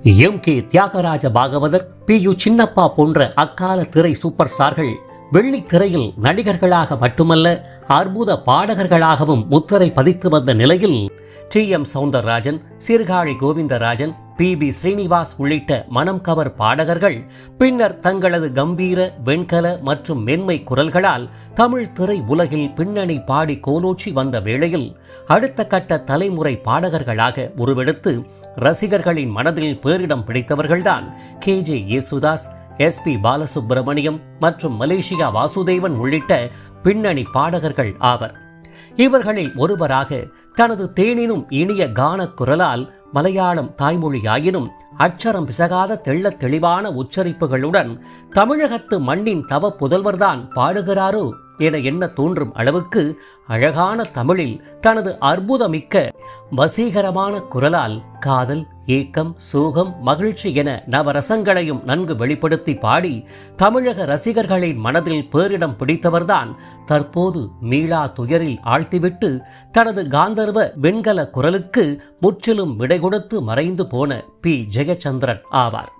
M K Thyagaraja Bhagavathar P U Chinnappa போன்ற அக்கால திரை சூப்பர் ஸ்டார்கள் வெள்ளி திரையில் நடிகர்களாக மட்டுமல்ல அற்புத பாடகர்களாகவும் முத்திரை பதித்து வந்த நிலையில் T M Soundararajan Sirkazhi Govindarajan P B Srinivas உள்ளிட்ட மனம் கவர் பாடகர்கள் பின்னர் தங்களது கம்பீர வெண்கல மற்றும் மென்மை குரல்களால் தமிழ் திரை உலகில் பின்னணி பாடி கோலோச்சி வந்த வேளையில் அடுத்த கட்ட தலைமுறை பாடகர்களாக உருவெடுத்து ரசிகர்களின் மனதில் பேரிடம் பிடித்தவர்கள்தான் K J Yesudas S P Balasubrahmanyam மற்றும் மலேசியா வாசுதேவன் உள்ளிட்ட பின்னணி பாடகர்கள் ஆவர். இவர்களில் ஒருவராக தனது தேனினும் இனிய கான குரலால் மலையாளம் தாய்மொழியாயினும் அச்சரம் பிசகாத தெள்ள தெளிவான உச்சரிப்புகளுடன் தமிழகத்து மண்ணின் தவ புதல்வர்தான் பாடுகிறாரோ என எண்ண தோன்றும் அளவுக்கு அழகான தமிழில் தனது அற்புதமிக்க வசீகரமான குரலால் காதல் ஏக்கம் சோகம் மகிழ்ச்சி என நவரசங்களையும் நன்கு வெளிப்படுத்தி பாடி தமிழக ரசிகர்களின் மனதில் பேரிடம் பிடித்தவர்தான் தற்போது மீளா துயரில் ஆழ்த்திவிட்டு தனது காந்தர்வ வெண்கல குரலுக்கு முற்றிலும் விடை கொடுத்து மறைந்து போன பி. ஜெயச்சந்திரன் ஆவார்.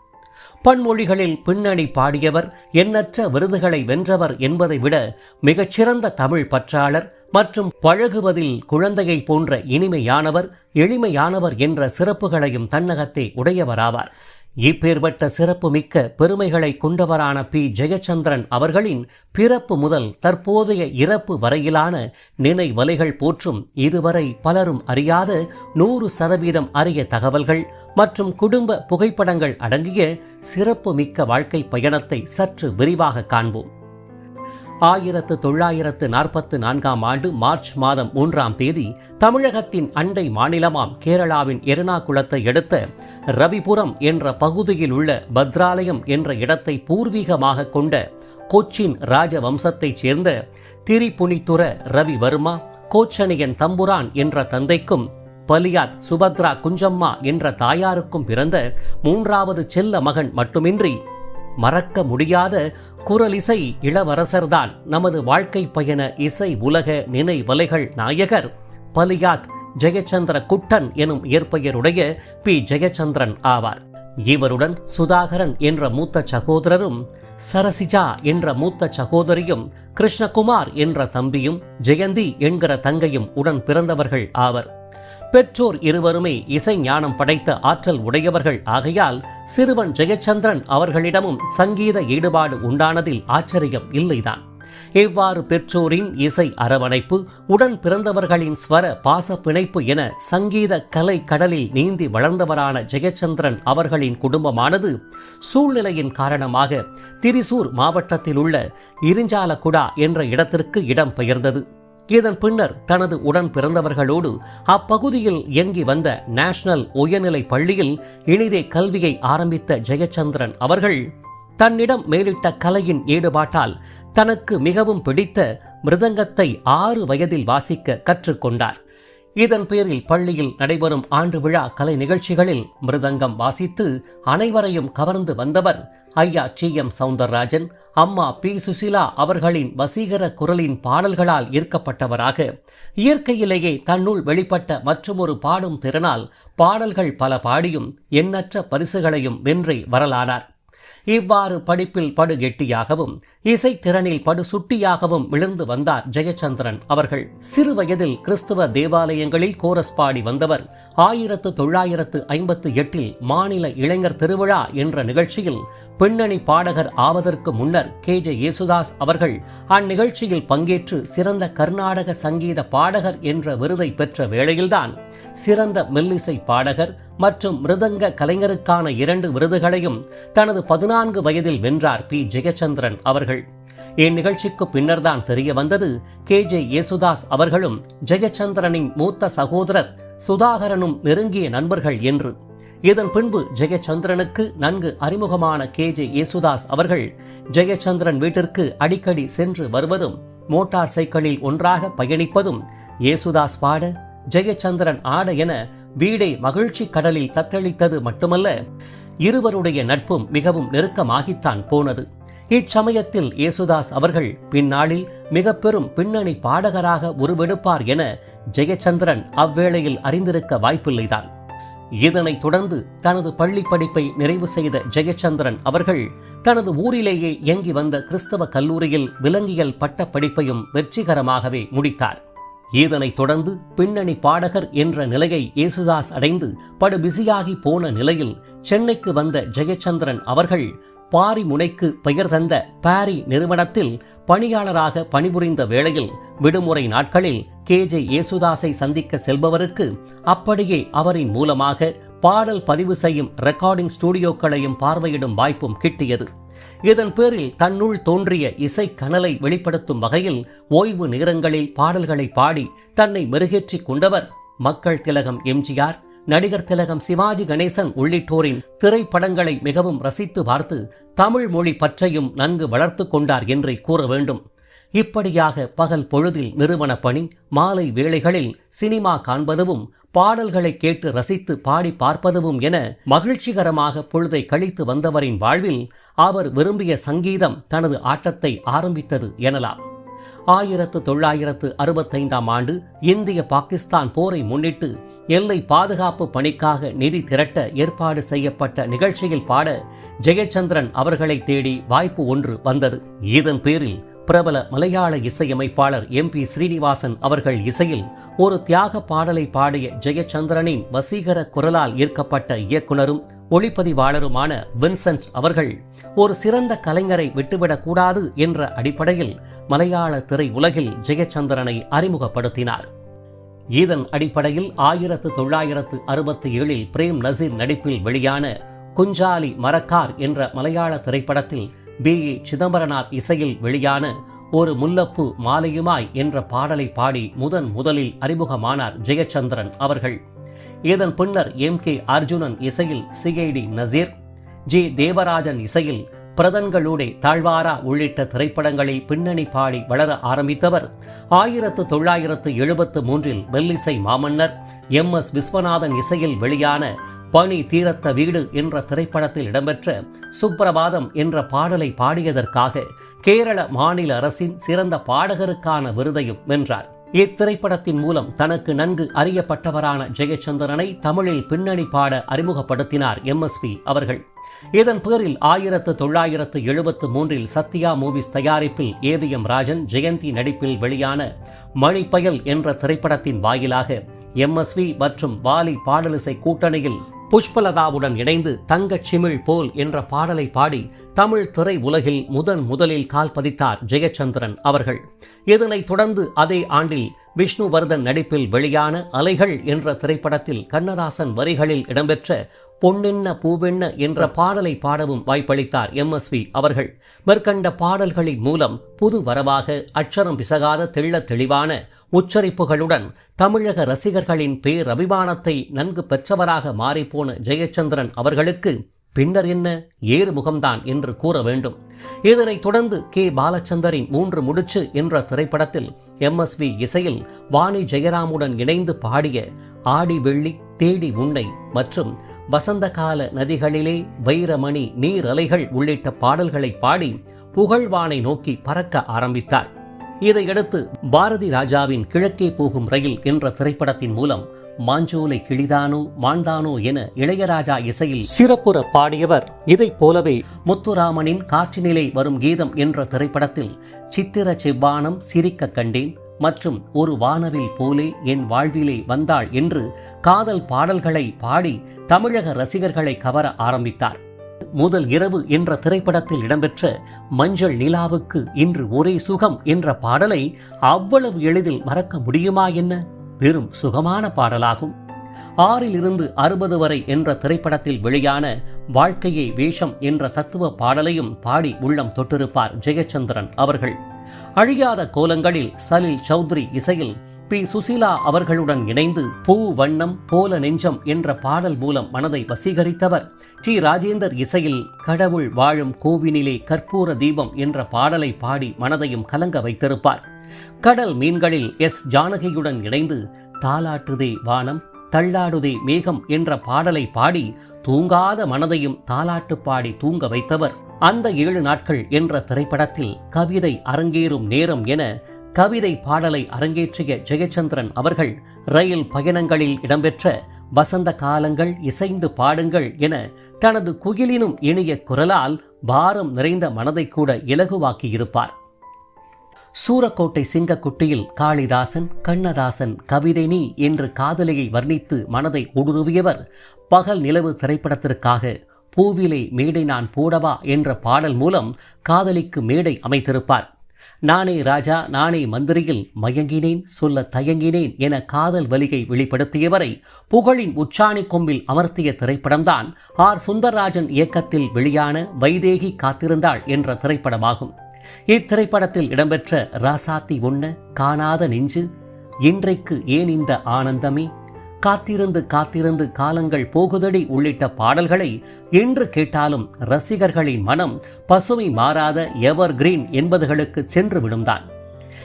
பன்மொழிகளில் பின்னணி பாடியவர் எண்ணற்ற விருதுகளை வென்றவர் என்பதை விட மிகச்சிறந்த தமிழ் பற்றாளர் மற்றும் பழகுவதில் குழந்தையை போன்ற இனிமையானவர் எளிமையானவர் என்ற சிறப்புகளையும் தன்னகத்தே உடையவராவார். இப்பேற்பட்ட சிறப்புமிக்க பெருமைகளை கொண்டவரான பி. ஜெயச்சந்திரன் அவர்களின் பிறப்பு முதல் தற்போதைய இறப்பு வரையிலான நினைவலைகள் போற்றும் இதுவரை பலரும் அறியாத நூறு சதவீதம் அறிய தகவல்கள் மற்றும் குடும்ப புகைப்படங்கள் அடங்கிய சிறப்பு மிக்க வாழ்க்கை பயணத்தை சற்று விரிவாக காண்போம். ஆயிரத்து தொள்ளாயிரத்து நாற்பத்து நான்காம் ஆண்டு மார்ச் மாதம் மூன்றாம் தேதி தமிழகத்தின் அண்டை மாநிலமாம் கேரளாவின் எர்ணாகுளத்தை அடுத்த ரவிபுரம் என்ற பகுதியில் உள்ள பத்ராலயம் என்ற இடத்தை பூர்வீகமாக கொண்ட கொச்சின் ராஜவம்சத்தைச் சேர்ந்த திரிபுனித்துர ரவிவர்மா கோச்சனியன் தம்புரான் என்ற தந்தைக்கும் பலியாத் சுபத்ரா குஞ்சம்மா என்ற தாயாருக்கும் பிறந்த மூன்றாவது செல்ல மகன் மட்டுமின்றி மறக்க முடியாத குரலிசை இளவரசர்தான். நமது வாழ்க்கை பயண இசை உலக நினைவலைகள் நாயகர். பலியாத் ஜெயச்சந்திர குட்டன் எனும் இயற்பெயருடைய பி. ஜெயச்சந்திரன் ஆவார். இவருடன் சுதாகரன் என்ற மூத்த சகோதரரும் சரசிஜா என்ற மூத்த சகோதரியும் கிருஷ்ணகுமார் என்ற தம்பியும் ஜெயந்தி என்கிற தங்கையும் உடன் பிறந்தவர்கள் ஆவர். பெற்றோர் இருவருமே இசை ஞானம் படைத்த ஆற்றல் உடையவர்கள் ஆகையால் சிறுவன் ஜெயச்சந்திரன் அவர்களிடமும் சங்கீத ஈடுபாடு உண்டானதில் ஆச்சரியம் இல்லைதான். இவ்வாறு பெற்றோரின் இசை அரவணைப்பு உடன் பிறந்தவர்களின் ஸ்வர பாச பிணைப்பு என சங்கீத கலை கடலில் நீந்தி வளர்ந்தவரான ஜெயச்சந்திரன் அவர்களின் குடும்பமானது சூழ்நிலையின் காரணமாக திரிசூர் மாவட்டத்தில் உள்ள இரிஞ்சாலகுடா என்ற இடத்திற்கு இடம் பெயர்ந்தது இதன் பின்னர் தனது உடன் பிறந்தவர்களோடு அப்பகுதியில் இயங்கி வந்த நேஷனல் உயர்நிலை பள்ளியில் இனிதே கல்வியை ஆரம்பித்த ஜெயச்சந்திரன் அவர்கள் தன்னிடம் மேலிட்ட கலையின் ஈடுபாட்டால் தனக்கு மிகவும் பிடித்த மிருதங்கத்தை ஆறு வயதில் வாசிக்க கற்றுக்கொண்டார். இதன் பேரில் பள்ளியில் நடைபெறும் ஆண்டு விழா கலை நிகழ்ச்சிகளில் மிருதங்கம் வாசித்து அனைவரையும் கவர்ந்து வந்தவர் ஐயா டி எம் சவுந்தரராஜன் அம்மா பி சுசிலா அவர்களின் வசீகர குரலின் பாடல்களால் ஈர்க்கப்பட்டவராக. இயற்கையிலேயே தன்னுள் வெளிப்பட்ட மற்றுமொரு பாடும் திறனால் பாடல்கள் பல பாடியும் எண்ணற்ற பரிசுகளையும் வென்றே வரலானார். இவ்வாறு படிப்பில் படு கெட்டியாகவும் இசைத்திறனில் படு சுட்டியாகவும் விழுந்து வந்தார் ஜெயச்சந்திரன் அவர்கள். சிறு வயதில் கிறிஸ்துவ தேவாலயங்களில் கோரஸ் பாடி வந்தவர். ஆயிரத்து தொள்ளாயிரத்து ஐம்பத்து எட்டில் மாநில இளைஞர் திருவிழா என்ற நிகழ்ச்சியில் பின்னணி பாடகர் ஆவதற்கு முன்னர் கே. ஜே. யேசுதாஸ் அவர்கள் அந்நிகழ்ச்சியில் பங்கேற்று சிறந்த கர்நாடக சங்கீத பாடகர் என்ற விருதை பெற்ற வேளையில்தான் சிறந்த மெல்லிசை பாடகர் மற்றும் மிருதங்க கலைஞருக்கான இரண்டு விருதுகளையும் தனது பதினான்கு வயதில் வென்றார் பி. ஜெயச்சந்திரன் அவர்கள். இந்நிகழ்ச்சிக்கு பின்னர்தான் தெரிய வந்தது கே ஜே யேசுதாஸ் அவர்களும் ஜெயச்சந்திரனின் மூத்த சகோதரர் சுதாகரனும் நெருங்கிய நண்பர்கள் என்று. இதன் பின்பு ஜெயச்சந்திரனுக்கு நன்கு அறிமுகமான கே ஜே யேசுதாஸ் அவர்கள் ஜெயச்சந்திரன் வீட்டிற்கு அடிக்கடி சென்று வருவதும் மோட்டார் சைக்கிளில் ஒன்றாக பயணிப்பதும் யேசுதாஸ் பாட ஜெயச்சந்திரன் ஆட என வீடை மகிழ்ச்சி கடலில் தத்தளித்தது மட்டுமல்ல இருவருடைய நட்பும் மிகவும் நெருக்கமாகித்தான் போனது. இச்சமயத்தில் யேசுதாஸ் அவர்கள் பின்னாளில் மிக பெரும் பின்னணி பாடகராக உருவெடுப்பார் என ஜெயச்சந்திரன் அவ்வேளையில் அறிந்திருக்க வாய்ப்பில்லைதான். இதனைத் தொடர்ந்து தனது பள்ளி படிப்பை நிறைவு செய்த ஜெயச்சந்திரன் அவர்கள் தனது ஊரிலேயே இயங்கி வந்த கிறிஸ்தவ கல்லூரியில் விலங்கியல் பட்ட படிப்பையும் வெற்றிகரமாகவே முடித்தார். இதனைத் தொடர்ந்து பின்னணி பாடகர் என்ற நிலையை இயேசுதாஸ் அடைந்து படுபிசியாகி போன நிலையில் சென்னைக்கு வந்த ஜெயச்சந்திரன் அவர்கள் பாரி முனைக்கு பெயர் தந்த பாரி நிறுவனத்தில் பணியாளராக பணிபுரிந்த வேளையில் விடுமுறை நாட்களில் கே ஜே யேசுதாஸை சந்திக்க செல்பவருக்கு அப்படியே அவரின் மூலமாக பாடல் பதிவு செய்யும் ரெக்கார்டிங் ஸ்டுடியோக்களையும் பார்வையிடும் வாய்ப்பும் கிட்டியது. இதன் பேரில் தன்னுள் தோன்றிய இசை கனலை வெளிப்படுத்தும் வகையில் ஓய்வு நேரங்களில் பாடல்களை பாடி தன்னை மெருகேற்றிக் கொண்டவர் மக்கள் திலகம் எம்ஜிஆர். நடிகர் திலகம் சிவாஜி கணேசன் உள்ளிட்டோரின் திரைப்படங்களை மிகவும் ரசித்து பார்த்து தமிழ் மொழி பற்றையும் நன்கு வளர்த்து கொண்டார் என்றே கூற வேண்டும். இப்படியாக பகல் பொழுதில் நிறுவன பணி மாலை வேளைகளில் சினிமா காண்பதுவும் பாடல்களை கேட்டு ரசித்து பாடி பார்ப்பதுவும் என மகிழ்ச்சிகரமாக பொழுதை கழித்து வந்தவரின் வாழ்வில் அவர் விரும்பிய சங்கீதம் தனது ஆட்டத்தை ஆரம்பித்தது எனலாம். ஆயிரத்து தொள்ளாயிரத்து அறுபத்தைந்தாம் ஆண்டு இந்திய பாகிஸ்தான் போரை முன்னிட்டு எல்லை பாதுகாப்பு பணிக்காக நிதி திரட்ட ஏற்பாடு செய்யப்பட்ட நிகழ்ச்சியில் பாட ஜெயச்சந்திரன் அவர்களை தேடி வாய்ப்பு ஒன்று வந்தது. இதன் பேரில் பிரபல மலையாள இசையமைப்பாளர் எம் பி ஸ்ரீனிவாசன் அவர்கள் இசையில் ஒரு தியாக பாடலை பாடிய ஜெயச்சந்திரனின் வசீகர குரலால் ஈர்க்கப்பட்ட இயக்குனரும் ஒளிப்பதிவாளருமான வின்சென்ட் அவர்கள் ஒரு சிறந்த கலைஞரை விட்டுவிடக்கூடாது என்ற அடிப்படையில் மலையாள திரை உலகில் ஜெயச்சந்திரனை அறிமுகப்படுத்தினார். இதன் அடிப்படையில் ஆயிரத்து தொள்ளாயிரத்து அறுபத்தி ஏழில் பிரேம் நசீர் நடிப்பில் வெளியான குஞ்சாலி மரக்கார் என்ற மலையாள திரைப்படத்தில் பி. ஏ. சிதம்பரனார் இசையில் வெளியான ஒரு முல்லப்பு மாலையுமாய் என்ற பாடலை பாடி முதன் முதலில் அறிமுகமானார் ஜெயச்சந்திரன் அவர்கள். இதன் பின்னர் எம். கே. அர்ஜுனன் இசையில் சிஐடி நசீர் ஜி. தேவராஜன் இசையில் பிரதன்களூடே தாழ்வாரா உள்ளிட்ட திரைப்படங்களில் பின்னணி பாடி வளர ஆரம்பித்தவர். ஆயிரத்து தொள்ளாயிரத்து எழுபத்து மூன்றில் மெல்லிசை மாமன்னர் எம் எஸ் விஸ்வநாதன் இசையில் வெளியான பனி தீரத்த வீடு என்ற திரைப்படத்தில் இடம்பெற்ற சுப்பிரபாதம் என்ற பாடலை பாடியதற்காக கேரள மாநில அரசின் சிறந்த பாடகருக்கான விருதையும் வென்றார். இத்திரைப்படத்தின் மூலம் தனக்கு நன்கு அறியப்பட்டவரான ஜெயச்சந்திரனை தமிழில் பின்னணி பாட அறிமுகப்படுத்தினார் எம்எஸ்பி அவர்கள். இதன் பேரில் ஆயிரத்து தொள்ளாயிரத்து எழுபத்து மூன்றில் சத்யா மூவிஸ் தயாரிப்பில் ஏவிஎம் ராஜன் ஜெயந்தி நடிப்பில் வெளியான மணிப்பயல் என்ற திரைப்படத்தின் வாயிலாக எம்எஸ்வி மற்றும் வாலி பாடலிசை கூட்டணியில் புஷ்பலதாவுடன் இணைந்து தங்கச் சிமிழ் போல் என்ற பாடலை பாடி தமிழ் திரை உலகில் முதன் முதலில் கால் பதித்தார் ஜெயச்சந்திரன் அவர்கள். இதனைத் தொடர்ந்து அதே ஆண்டில் விஷ்ணுவர்தன் நடிப்பில் வெளியான அலைகள் என்ற திரைப்படத்தில் கண்ணதாசன் வரிகளில் இடம்பெற்ற பொன்னென்ன பூவென்ன என்ற பாடலை பாடவும் வாய்ப்பளித்தார் எம்எஸ்வி அவர்கள். மேற்கண்ட பாடல்களின் மூலம் புது வரவாக அச்சரம் பிசகாத தெள்ளத் தெளிவான உச்சரிப்புகளுடன் தமிழக ரசிகர்களின் பேரபிமானத்தை நன்கு பெற்றவராக மாறிப்போன ஜெயச்சந்திரன் அவர்களுக்கு பின்னர் என்ன? ஏறு முகம்தான் என்று கூற வேண்டும். இதனைத் தொடர்ந்து கே. பாலச்சந்தரின் மூன்று முடிச்சு என்ற திரைப்படத்தில் எம்எஸ்வி இசையில் வாணி ஜெயராமுடன் இணைந்து பாடிய ஆடி வெள்ளி தேடி உன்னை மற்றும் வசந்த கால நதிகளிலே வைரமணி நீரலைகள் உள்ளிட்ட பாடல்களை பாடி புகழ்வானை நோக்கி பறக்க ஆரம்பித்தார். இதையடுத்து பாரதி ராஜாவின் கிழக்கே போகும் ரயில் என்ற திரைப்படத்தின் மூலம் மாஞ்சோலை கிளிதானோ மாண்டானோ என இளையராஜா இசையில் சிறப்புற பாடியவர். இதைப் போலவே முத்துராமனின் காற்றினிலே வரும் கீதம் என்ற திரைப்படத்தில் சித்திர செவ்வானம் சிரிக்க கண்டேன் மற்றும் ஒரு வானவில் போலே என் வாழ்விலே வந்தாள் என்று காதல் பாடல்களை பாடி தமிழக ரசிகர்களை கவர ஆரம்பித்தார். முதல் இரவு என்ற திரைப்படத்தில் இடம்பெற்ற மஞ்சள் நிலாவுக்கு இன்று ஒரே சுகம் என்ற பாடலை அவ்வளவு எளிதில் மறக்க முடியுமா என்ன? பெரும் சுகமான பாடலாகும். ஆறிலிருந்து அறுபது வரை என்ற திரைப்படத்தில் வெளியான வாழ்க்கையே வேஷம் என்ற தத்துவ பாடலையும் பாடி உள்ளம் தொட்டிருப்பார் ஜெயச்சந்திரன் அவர்கள். அழியாத கோலங்களில் சலில் சௌத்ரி இசையில் பி. சுசீலா அவர்களுடன் இணைந்து பூ வண்ணம் போல நெஞ்சம் என்ற பாடல் மூலம் மனதை வசீகரித்தவர். டி. ராஜேந்தர் இசையில் கடவுள் வாழும் கோவினிலே கற்பூர தீபம் என்ற பாடலை பாடி மனதையும் கலங்க வைத்திருப்பார். கடல் மீன்களில் எஸ். ஜானகியுடன் இணைந்து தாலாட்டுதே வானம் தள்ளாடுதே மேகம் என்ற பாடலை பாடி தூங்காத மனதையும் தாலாட்டு பாடி தூங்க வைத்தவர். அந்த ஏழு நாட்கள் என்ற திரைப்படத்தில் கவிதை அரங்கேறும் நேரம் என கவிதை பாடலை அரங்கேற்றிய ஜெயச்சந்திரன் அவர்கள் ரயில் பயணங்களில் இடம்பெற்ற வசந்த காலங்கள் இசைந்து பாடுங்கள் என தனது குயிலினும் இனிய குரலால் பாரம் நிறைந்த மனதை கூட இலகுவாக்கியிருப்பார். சூரக்கோட்டை சிங்கக்குட்டியில் காளிதாசன் கண்ணதாசன் கவிதை நீ என்று காதலியை வர்ணித்து மனதை ஊடுருவியவர் பகல் நிலவு திரைப்படத்திற்காக பூவிலே மேடை நான் போடவா என்ற பாடல் மூலம் காதலிக்கு மேடை அமைத்திருப்பார். நானே ராஜா நானே மந்திரியில் மயங்கினேன் சொல்ல தயங்கினேன் என காதல் வலிகை வெளிப்படுத்தியவரை புகழின் உச்சாணி கொம்பில் அமர்த்திய திரைப்படம்தான் ஆர். சுந்தரராஜன் இயக்கத்தில் வெளியான வைதேகி காத்திருந்தாள் என்ற திரைப்படமாகும். இத்திரைப்படத்தில் இடம்பெற்ற ராசாத்தி ஒண்ண காணாத நெஞ்சு இன்றைக்கு ஏன் இந்த ஆனந்தமே? காத்திருந்து காத்திருந்து காலங்கள் போகுதடி உள்ளிட்ட பாடல்களை என்று கேட்டாலும் ரசிகர்களின் மனம் பசுமை மாறாத எவர் கிரீன் என்பதுகளுக்கு சென்று விடும்தான்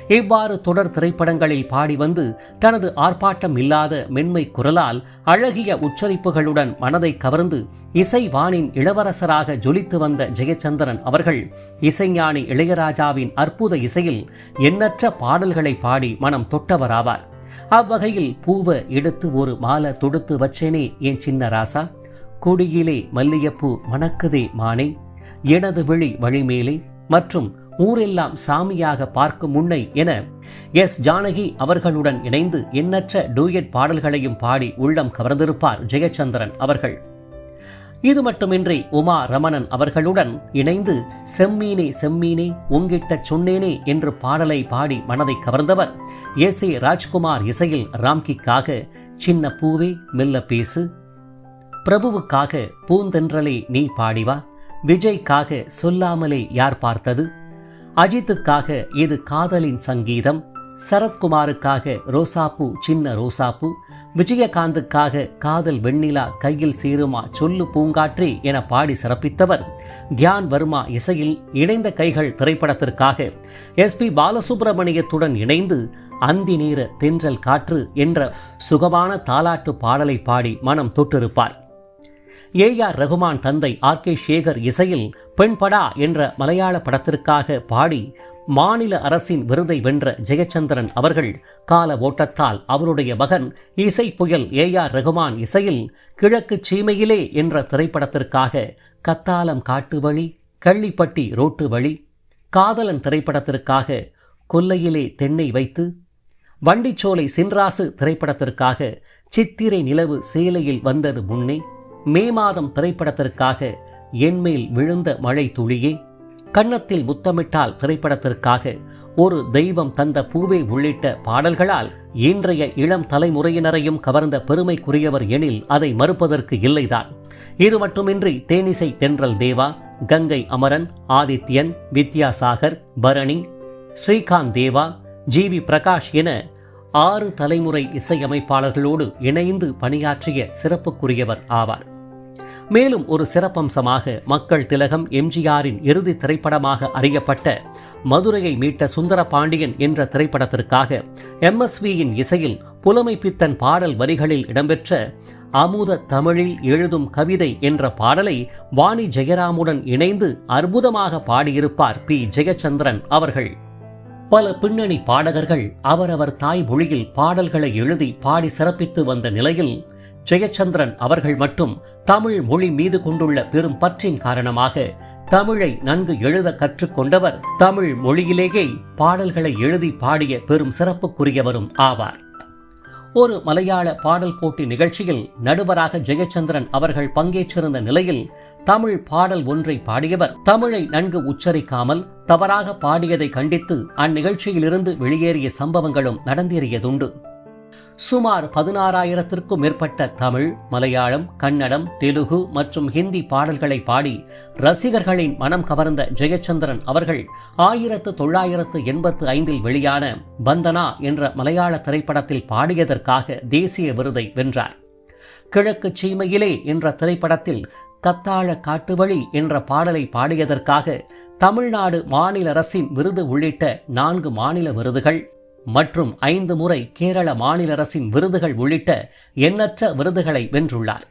இவ்வாறு தொடர் திரைப்படங்களில் பாடி வந்து தனது ஆர்ப்பாட்டம் இல்லாத மென்மை குரலால் அழகிய உச்சரிப்புகளுடன் மனதை கவர்ந்து இசைவானின் இளவரசராக ஜொலித்து வந்த ஜெயச்சந்திரன் அவர்கள் இசைஞானி இளையராஜாவின் அற்புத இசையில் எண்ணற்ற பாடல்களை பாடி மனம் தொட்டவராவார். அவ்வகையில் பூவை எடுத்து ஒரு மாலை தொடுத்து வச்சேனே என் சின்ன ராசா. கொடியிலே மல்லியப்பூ மணக்குதே மானே. எனது விழி வழிமேலே மற்றும் ஊரெல்லாம் சாமியாக பார்க்கும் முன்னை என எஸ் ஜானகி அவர்களுடன் இணைந்து எண்ணற்ற டூயட் பாடல்களையும் பாடி உள்ளம் கவர்ந்திருப்பார் ஜெயச்சந்திரன் அவர்கள். இது மட்டுமின்றி உமா ரமணன் அவர்களுடன் இணைந்து செம்மீனே செம்மீனே உங்கிட்ட சொன்னேனே என்று பாடலை பாடி மனதை கவர்ந்தவர் எஸ் ஏ ராஜ்குமார் இசையில் ராம்கிக்காக சின்ன பூவே மெல்ல பேசு. பிரபுவுக்காக பூந்தென்றலே நீ பாடிவா விஜய்க்காக சொல்லாமலே யார் பார்த்தது? அஜித்துக்காக இது காதலின் சங்கீதம். சரத்குமாருக்காக ரோசாப்பூ சின்ன ரோசாப்பூ விஜயகாந்துக்காக காதல் வெண்ணிலா கையில் சீருமா சொல்லு பூங்காற்றி என பாடி சிறப்பித்தவர் கியான் வர்மா இசையில் இணைந்த கைகள் திரைப்படத்திற்காக எஸ் பி பாலசுப்ரமணியத்துடன் இணைந்து அந்தி நீர தென்றல் காற்று என்ற சுகமான தாலாட்டு பாடலை பாடி மனம் தொட்டிருப்பார். ஏ ஆர் ரகுமான் தந்தை ஆர் கே சேகர் இசையில் பெண்படா என்ற மலையாள படத்திற்காக பாடி மாநில அரசின் விருதை வென்ற ஜெயச்சந்திரன் அவர்கள் கால ஓட்டத்தால் அவருடைய மகன் இசை புயல் ஏ ஆர் ரகுமான் இசையில் கிழக்கு சீமையிலே என்ற திரைப்படத்திற்காக கத்தாலம் காட்டு வழி கள்ளிப்பட்டி ரோட்டு வழி காதலன் திரைப்படத்திற்காக கொல்லையிலே தென்னை வைத்து வண்டிச்சோலை சின்ராசு திரைப்படத்திற்காக சித்திரை நிலவு சேலையில் வந்தது முன்னே மே மாதம் திரைப்படத்திற்காக என்மேல் விழுந்த மழை துளியே கன்னத்தில் முத்தமிட்டால் திரைப்படத்திற்காக ஒரு தெய்வம் தந்த பூவே உள்ளிட்ட பாடல்களால் இன்றைய இளம் தலைமுறையினரையும் கவர்ந்த பெருமைக்குரியவர் எனில் அதை மறுப்பதற்கு இல்லைதான். இது மட்டுமின்றி தேனிசை தென்றல் தேவா கங்கை அமரன் ஆதித்யன் வித்யாசாகர் பரணி ஸ்ரீகாந்த் தேவா ஜி வி பிரகாஷ் என ஆறு தலைமுறை இசையமைப்பாளர்களோடு இணைந்து பணியாற்றிய சிறப்புக்குரியவர் ஆவார். மேலும் ஒரு சிறப்பம்சமாக மக்கள் திலகம் எம்ஜிஆரின் இறுதி திரைப்படமாக அறியப்பட்ட மதுரையை மீட்ட சுந்தர பாண்டியன் என்ற திரைப்படத்திற்காக எம்எஸ்வியின் இசையில் புலமை பித்தன் பாடல் வரிகளில் இடம்பெற்ற அமுத தமிழில் எழுதும் கவிதை என்ற பாடலை வாணி ஜெயராமுடன் இணைந்து அற்புதமாக பாடியிருப்பார் பி. ஜெயச்சந்திரன் அவர்கள். பல பின்னணி பாடகர்கள் அவரவர் தாய் மொழியில் பாடல்களை எழுதி பாடி சிறப்பித்து வந்த நிலையில் ஜெயச்சந்திரன் அவர்கள் மட்டும் தமிழ் மொழி மீது கொண்டுள்ள பெரும் பற்றின் காரணமாக தமிழை நன்கு எழுத கற்றுக்கொண்டவர் தமிழ் மொழியிலேயே பாடல்களை எழுதி பாடிய பெரும் சிறப்புக்குரியவரும் ஆவார். ஒரு மலையாள பாடல் போட்டி நிகழ்ச்சியில் நடுவராக ஜெயச்சந்திரன் அவர்கள் பங்கேற்றிருந்த நிலையில் தமிழ் பாடல் ஒன்றை பாடியவர் தமிழை நன்கு உச்சரிக்காமல் தவறாக பாடியதை கண்டித்து அந்நிகழ்ச்சியிலிருந்து வெளியேறிய சம்பவங்களும் நடந்தேறியதுண்டு. சுமார் பதினாறாயிரத்திற்கும் மேற்பட்ட தமிழ் மலையாளம் கன்னடம் தெலுகு மற்றும் ஹிந்தி பாடல்களை பாடி ரசிகர்களின் மனம் கவர்ந்த ஜெயச்சந்திரன் அவர்கள் ஆயிரத்து தொள்ளாயிரத்து எண்பத்து ஐந்தில் வெளியான பந்தனா என்ற மலையாள திரைப்படத்தில் பாடியதற்காக தேசிய விருதை வென்றார். கிழக்கு சீமையிலே என்ற திரைப்படத்தில் கத்தாழ காட்டுவழி என்ற பாடலை பாடியதற்காக தமிழ்நாடு மாநில அரசின் விருது உள்ளிட்ட நான்கு மாநில விருதுகள் மற்றும் ஐந்து முறை கேரள மாநில அரசின் விருதுகள் உள்ளிட்ட எண்ணற்ற விருதுகளை வென்றுள்ளார்.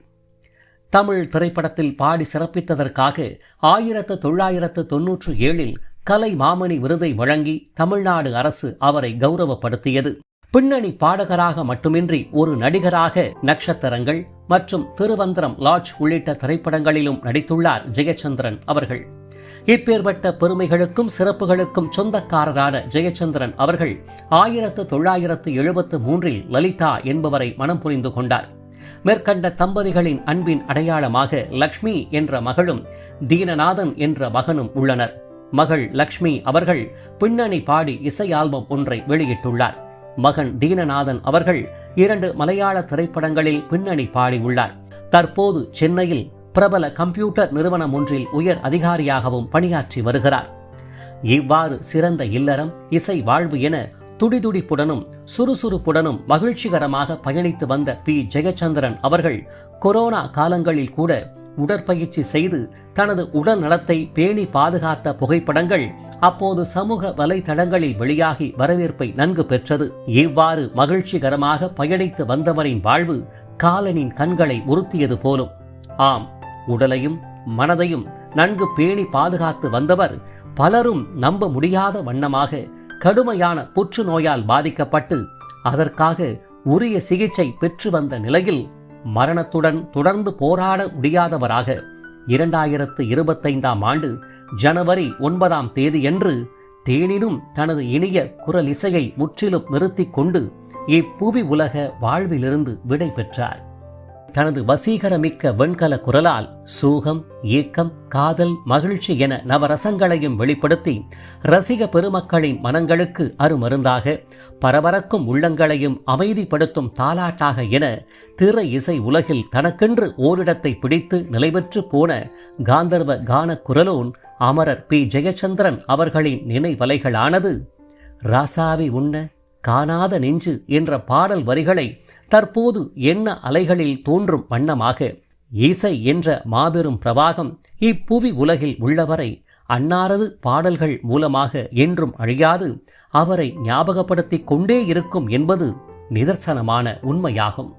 தமிழ் திரைப்படத்தில் பாடி சிறப்பித்ததற்காக ஆயிரத்து தொள்ளாயிரத்து தொன்னூற்று ஏழில் கலை மாமணி விருதை வழங்கி தமிழ்நாடு அரசு அவரை கௌரவப்படுத்தியது. பின்னணி பாடகராக மட்டுமின்றி ஒரு நடிகராக நட்சத்திரங்கள் மற்றும் திருவந்திரம் லாட்ஜ் உள்ளிட்ட திரைப்படங்களிலும் நடித்துள்ளார் ஜெயச்சந்திரன் அவர்கள். இப்பேற்பட்ட பெருமைகளுக்கும் சிறப்புகளுக்கும் சொந்தக்காரரான ஜெயச்சந்திரன் அவர்கள் ஆயிரத்து தொள்ளாயிரத்து எழுபத்து மூன்றில் லலிதா என்பவரை மனம் புரிந்து கொண்டார். மேற்கண்ட தம்பதிகளின் அன்பின் அடையாளமாக லக்ஷ்மி என்ற மகளும் தீனநாதன் என்ற மகனும் உள்ளனர். மகள் லக்ஷ்மி அவர்கள் பின்னணி பாடி இசை ஆல்பம் ஒன்றை வெளியிட்டுள்ளார். மகன் தீனநாதன் அவர்கள் இரண்டு மலையாள திரைப்படங்களில் பின்னணி பாடியுள்ளார். தற்போது சென்னையில் பிரபல கம்ப்யூட்டர் நிறுவனம் ஒன்றில் உயர் அதிகாரியாகவும் பணியாற்றி வருகிறார். இவ்வாறு சிறந்த இல்லறம் இசை வாழ்வு என துடிதுடிப்புடனும் சுறுசுறுப்புடனும் மகிழ்ச்சிகரமாக பயணித்து வந்த பி. ஜெயச்சந்திரன் அவர்கள் கொரோனா காலங்களில் கூட உடற்பயிற்சி செய்து தனது உடல் நலத்தை பேணி பாதுகாத்த புகைப்படங்கள் அப்போது சமூக வலைதளங்களில் வெளியாகி வரவேற்பை நன்கு பெற்றது. இவ்வாறு மகிழ்ச்சிகரமாக பயணித்து வந்தவரின் வாழ்வு காலனின் கண்களை உறுத்தியது போலும். ஆம் உடலையும் மனதையும் நன்கு பேணி பாதுகாத்து வந்தவர் பலரும் நம்ப முடியாத வண்ணமாக கடுமையான புற்றுநோயால் பாதிக்கப்பட்டு அதற்காக உரிய சிகிச்சை பெற்று வந்த நிலையில் மரணத்துடன் தொடர்ந்து போராட முடியாதவராக இரண்டாயிரத்து இருபத்தைந்தாம் ஆண்டு ஜனவரி ஒன்பதாம் தேதியன்று தேனினும் தனது இனிய குரல் இசையை முற்றிலும் நிறுத்திக் கொண்டு இப்புவி உலக வாழ்விலிருந்து விடை பெற்றார். தனது வசீகரமிக்க வெண்கல குரலால் சூகம் ஏக்கம் காதல் மகிழ்ச்சி என நவரசங்களையும் வெளிப்படுத்தி ரசிக பெருமக்களின் மனங்களுக்கு அருமருந்தாக பரபரக்கும் உள்ளங்களையும் அமைதிப்படுத்தும் தாலாட்டாக என திற இசை உலகில் தனக்கென்று ஓரிடத்தை பிடித்து நிலைபெற்று போன காந்தர்வ கான குரலோன் அமரர் பி. ஜெயச்சந்திரன் அவர்களின் நினைவலைகளானது ராசாவி உண்ண காணாத நெஞ்சு என்ற பாடல் வரிகளை தற்போது என்ன அலைகளில் தோன்றும் வண்ணமாக இசை என்ற மாபெரும் பிரவாகம் இப்புவி உலகில் உள்ளவரை அன்னாரது பாடல்கள் மூலமாக என்றும் அழியாது அவரை ஞாபகப்படுத்தி கொண்டே இருக்கும் என்பது நிதர்சனமான உண்மையாகும்.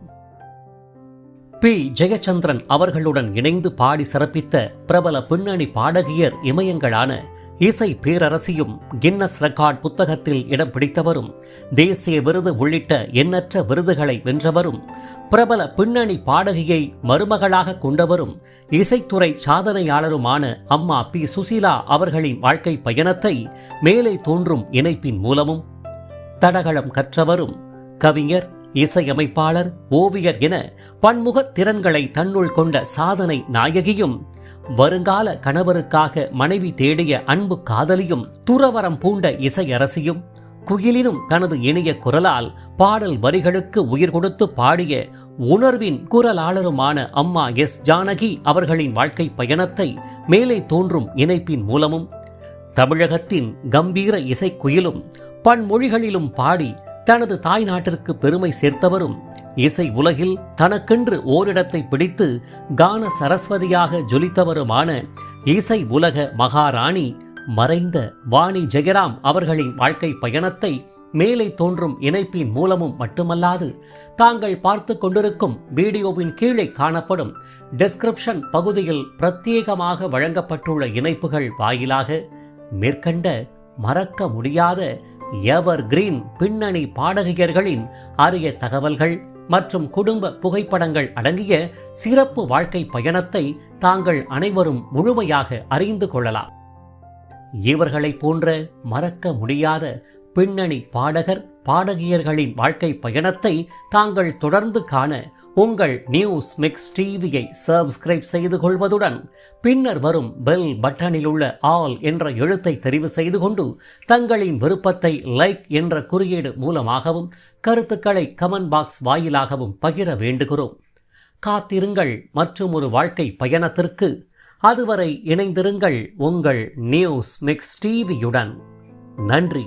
பி. ஜெயச்சந்திரன் அவர்களுடன் இணைந்து பாடி சிறப்பித்த பிரபல பின்னணி பாடகியர் இமயங்களான இசை பேரரசியும் கின்னஸ் ரெக்கார்ட் புத்தகத்தில் இடம் பிடித்தவரும் தேசிய விருது உள்ளிட்ட எண்ணற்ற விருதுகளை வென்றவரும் பிரபல பின்னணி பாடகியை மருமகளாக கொண்டவரும் இசைத்துறை சாதனையாளருமான அம்மா பி. சுசீலா அவர்களின் வாழ்க்கை பயணத்தை மேலே தோன்றும் இணைப்பின் மூலமும் தடகளம் கற்றவரும் கவிஞர் இசையமைப்பாளர் ஓவியர் என பன்முகத் திறன்களை தன்னுள் கொண்ட சாதனை நாயகியும் வருங்கால கணவருக்காக மனைவி தேடிய அன்பு காதலியும் துறவரம் பூண்ட இசையரசியும் குயிலினும் தனது இனிய குரலால் பாடல் வரிகளுக்கு உயிர் கொடுத்து பாடிய உணர்வின் குரலாளருமான அம்மா எஸ் ஜானகி அவர்களின் வாழ்க்கை பயணத்தை மேலே தோன்றும் இணைப்பின் மூலமும் தமிழகத்தின் கம்பீர இசைக்குயிலும் பன்மொழிகளிலும் பாடி தனது தாய் நாட்டிற்கு பெருமை சேர்த்தவரும் இசை உலகில் தனக்கென்று ஓரிடத்தை பிடித்து கான சரஸ்வதியாக ஜொலித்தவருமான இசை உலக மகாராணி மறைந்த வாணி ஜெயராம் அவர்களின் வாழ்க்கை பயணத்தை மேலே தோன்றும் இணைப்பின் மூலமும் மட்டுமல்லாது தாங்கள் பார்த்து கொண்டிருக்கும் வீடியோவின் கீழே காணப்படும் டெஸ்கிரிப்ஷன் பகுதியில் பிரத்யேகமாக வழங்கப்பட்டுள்ள இணைப்புகள் வாயிலாக மேற்கண்ட மறக்க முடியாத எவர் கிரீன் பின்னணி பாடகியர்களின் அரிய தகவல்கள் மற்றும் குடும்ப புகைப்படங்கள் அடங்கிய சிறப்பு வாழ்க்கை பயணத்தை தாங்கள் அனைவரும் முழுமையாக அறிந்து கொள்ளலாம். இவர்களைப் போன்ற மறக்க முடியாத பின்னணி பாடகர் பாடகியர்களின் வாழ்க்கை பயணத்தை தாங்கள் தொடர்ந்து காண உங்கள் நியூஸ் மிக்ஸ் டிவியை சப்ஸ்கிரைப் செய்து கொள்வதுடன் பின்னர் வரும் பெல் பட்டனில் உள்ள ஆல் என்ற எழுத்தை தெரிவு செய்து கொண்டு தங்களின் விருப்பத்தை லைக் என்ற குறியீடு மூலமாகவும் கருத்துக்களை கமெண்ட் பாக்ஸ் வாயிலாகவும் பகிர வேண்டுகிறோம். காத்திருங்கள் மற்றும் ஒரு வாழ்க்கை பயணத்திற்கு. அதுவரை இணைந்திருங்கள் உங்கள் நியூஸ் மிக்ஸ் டிவியுடன். நன்றி.